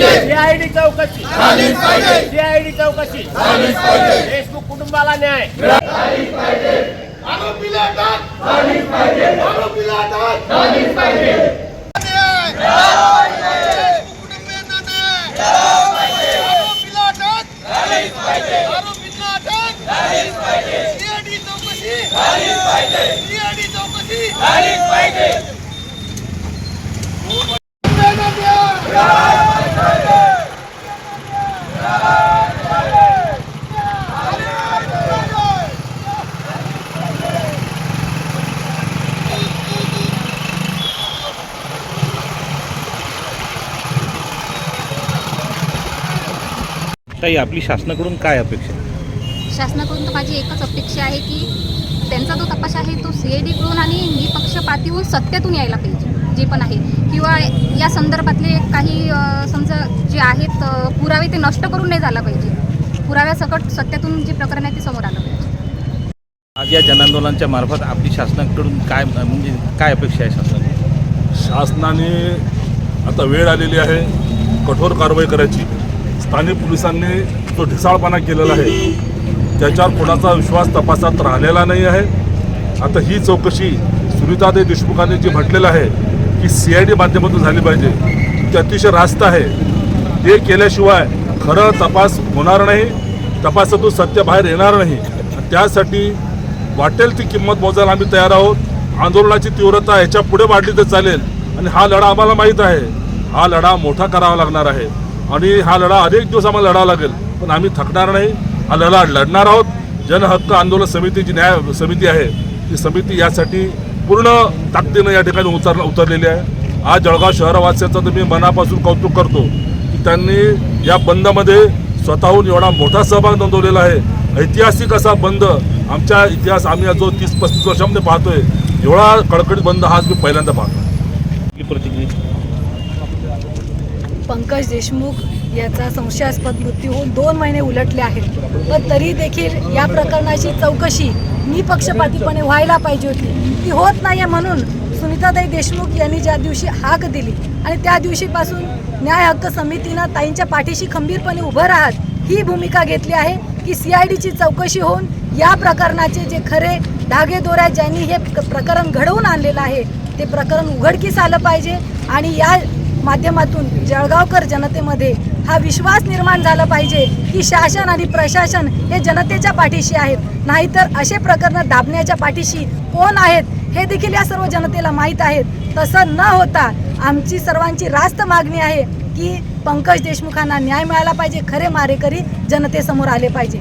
CID चौकशी. CID चौकशी. देशमुख कुटुंबाला न्याय. आरोपीला अटक. आरोपीला अटक. CID चौकशी. चौकशी. ताई आपली शासनाकडून काय अपेक्षा आहे? शासनाकडून तर माझी एकच अपेक्षा आहे की त्यांचा जो तपास आहे तो सी आय डीकडून आणि निपक्षपाती होऊन सत्यातून यायला पाहिजे जे पण आहे. किंवा या संदर्भातले काही अ, समजा जे आहेत अ, पुरावे ते नष्ट करून नाही झाला पाहिजे. पुराव्यासकट सत्यातून जे प्रकरण आहे ते समोर आलं पाहिजे. आज या जनांदोलनाच्या मार्फत आपली शासनाकडून काय म्हणजे काय अपेक्षा आहे शासनाकडून शासनाने आता वेळ आलेली आहे कठोर कारवाई करायची. स्थानिक पोलिसांनी जो ढिसाळपणा केलेला आहे. त्याच्यावर कोणाचा विश्वास तपासात राहिलेला नाही आहे. आता ही चौकशी सुनीतादेवी देशमुखांनी जी म्हटलेलं आहे की सी आय डी माध्यमातून झाली पाहिजे ते अतिशय रास्त आहे. ते केल्याशिवाय खरं तपास होणार नाही तपासातून सत्य बाहेर येणार नाही. त्यासाठी वाटेल ती किंमत मोजायला आम्ही तयार आहोत. आंदोलनाची तीव्रता याच्यापुढे वाढली तर चालेल. आणि हा लढा आम्हाला माहीत आहे. हा लढा मोठा करावा लागणार आहे. आणि हा लढा अनेक दिवस आम्हाला लढावा लागेल. पण आम्ही थकणार नाही. हा लढा लढणार आहोत. जनहक्क आंदोलन समिती जी न्याय समिती आहे. ती समिती यासाठी पूर्ण ताकदीनं या ठिकाणी उतर उतरलेली आहे. आज जळगाव शहरवासियाचं तर मी मनापासून कौतुक करतो की त्यांनी या बंदमध्ये स्वतःहून एवढा मोठा सहभाग नोंदवलेला आहे. ऐतिहासिक असा बंद आमच्या इतिहास आम्ही जो तीस पस्तीस वर्षामध्ये पाहतोय एवढा कडकडीत बंद हा आज मी पहिल्यांदा पाहतो प्रतिक्रिया पंकज देशमुख याचा संशयास्पद मृत्यू होऊन दोन महिने उलटले आहेत. पण तरी देखील या प्रकरणाची चौकशी निपक्षपातीपणे व्हायला पाहिजे होती. ती होत नाही आहे म्हणून सुनीताताई देशमुख यांनी ज्या दिवशी हाक दिली आणि त्या दिवशीपासून न्याय हक्क समितीनं ताईंच्या पाठीशी खंबीरपणे उभं राहत ही भूमिका घेतली आहे की सी आय डीची चौकशी होऊन या प्रकरणाचे जे खरे धागेदोऱ्या ज्यांनी हे प्रकरण घडवून आणलेलं आहे ते प्रकरण उघडकीस आलं पाहिजे आणि या माध्यमातून जळगावकर जनतेमध्ये हा विश्वास निर्माण झाला पाहिजे की शासन आणि प्रशासन हे जनतेच्या पाठीशी आहेत. नाहीतर असे प्रकरण दाबण्याच्या पाठीशी कोण आहेत हे देखील या सर्व जनतेला माहीत आहेत. तसं न होता आमची सर्वांची रास्त मागणी आहे की पंकज देशमुखांना न्याय मिळाला पाहिजे खरे मारेकरी जनतेसमोर आले पाहिजे.